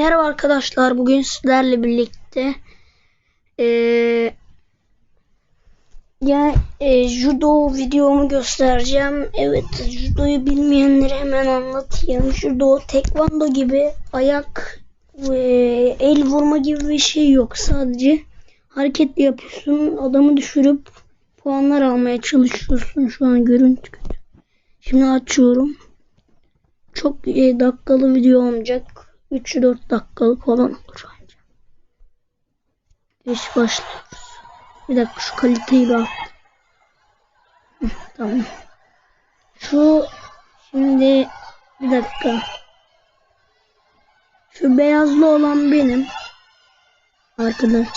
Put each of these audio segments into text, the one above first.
Merhaba arkadaşlar. Bugün sizlerle birlikte eee ya e, judo videomu göstereceğim. Evet, judoyu bilmeyenlere hemen anlatayım. Judo, tekvando gibi ayak ve el vurma gibi bir şey yok. Sadece hareket yapıyorsun. Adamı düşürüp puanlar almaya çalışıyorsun. Şu an görüntü. Şimdi açıyorum. Çok e, dakikalı video olmayacak. 3-4 dakikalık falan olur bence. Geç başlıyoruz. Bir dakika şu kaliteyi bir Tamam. Şu şimdi bir dakika. Şu beyazlı olan benim. Arkadaşlar.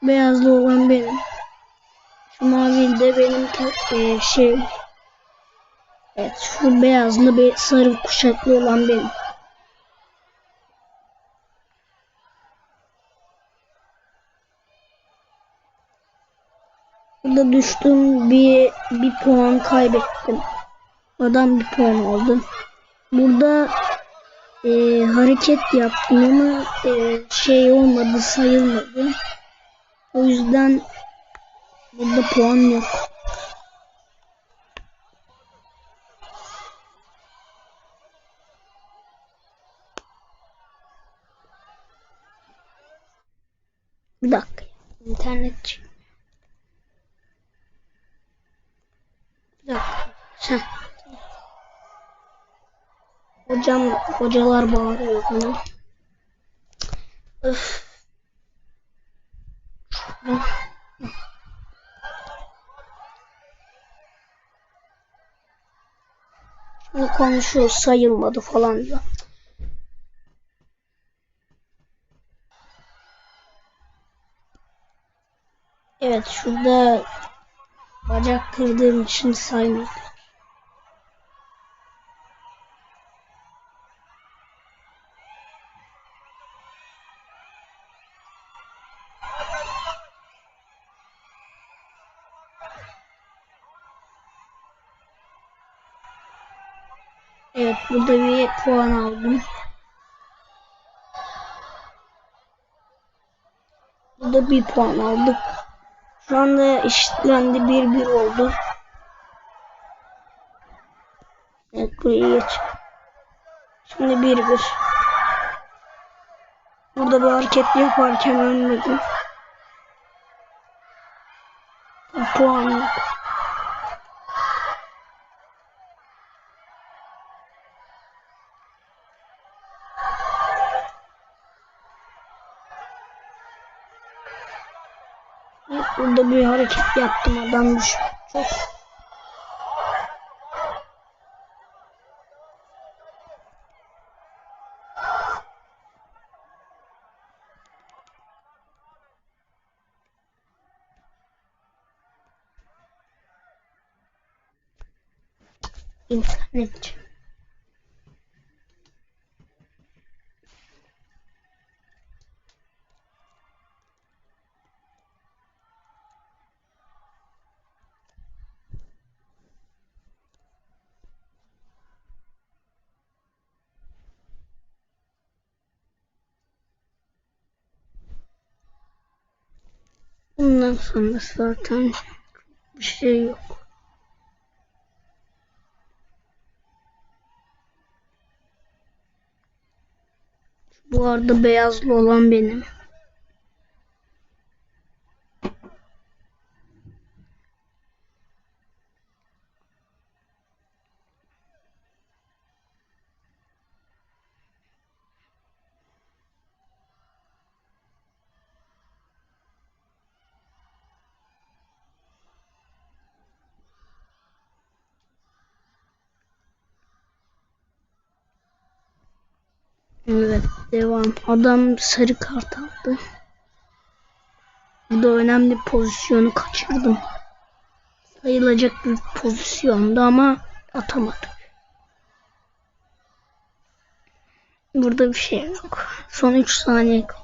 Şu beyazlı olan benim. Şu mavi de benim e, şey. Evet şu beyazlı bir sarı kuşaklı olan benim. Burada düştüm bir bir puan kaybettim. Adam bir puan aldı. Burada e, hareket yaptım ama e, şey olmadı sayılmadı. O yüzden burada puan yok. Bir dakika. İnternet Bir Hocam, hocalar bağırıyor bana. Öf. Konuşuyor sayılmadı falan diyor. Evet şurada bacak kırdığım için saymadı. Burada bir puan aldım. Burada bir puan aldık. Şu anda eşitlendi 1-1 oldu. Evet buraya geç. Şimdi 1-1. Burada bir hareket yaparken ölmedim. Puan yok. Burada bir hareket yaptım adam düştü. Çok internet. Bundan sonra zaten bir şey yok. Bu arada beyazlı olan benim. Evet devam. Adam sarı kart aldı. Bu da önemli pozisyonu kaçırdım. Sayılacak bir pozisyondu ama atamadık. Burada bir şey yok. Son 3 saniye kaldı.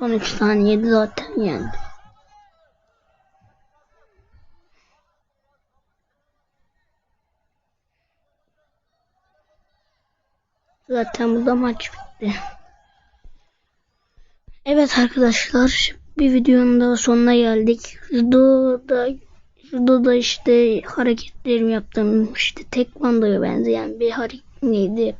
Son 3 saniyede zaten yendi. Zaten burada maç bitti. Evet arkadaşlar bir videonun daha sonuna geldik. Şurada da, şurada da işte hareketlerimi yaptım. İşte tekvandoya benzeyen bir hareket neydi?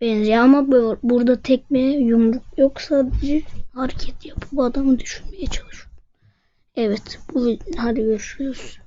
Benziyor ama bu- burada tekme yumruk yok sadece hareket yapıp adamı düşürmeye çalışıyorum. Evet bu hadi görüşürüz.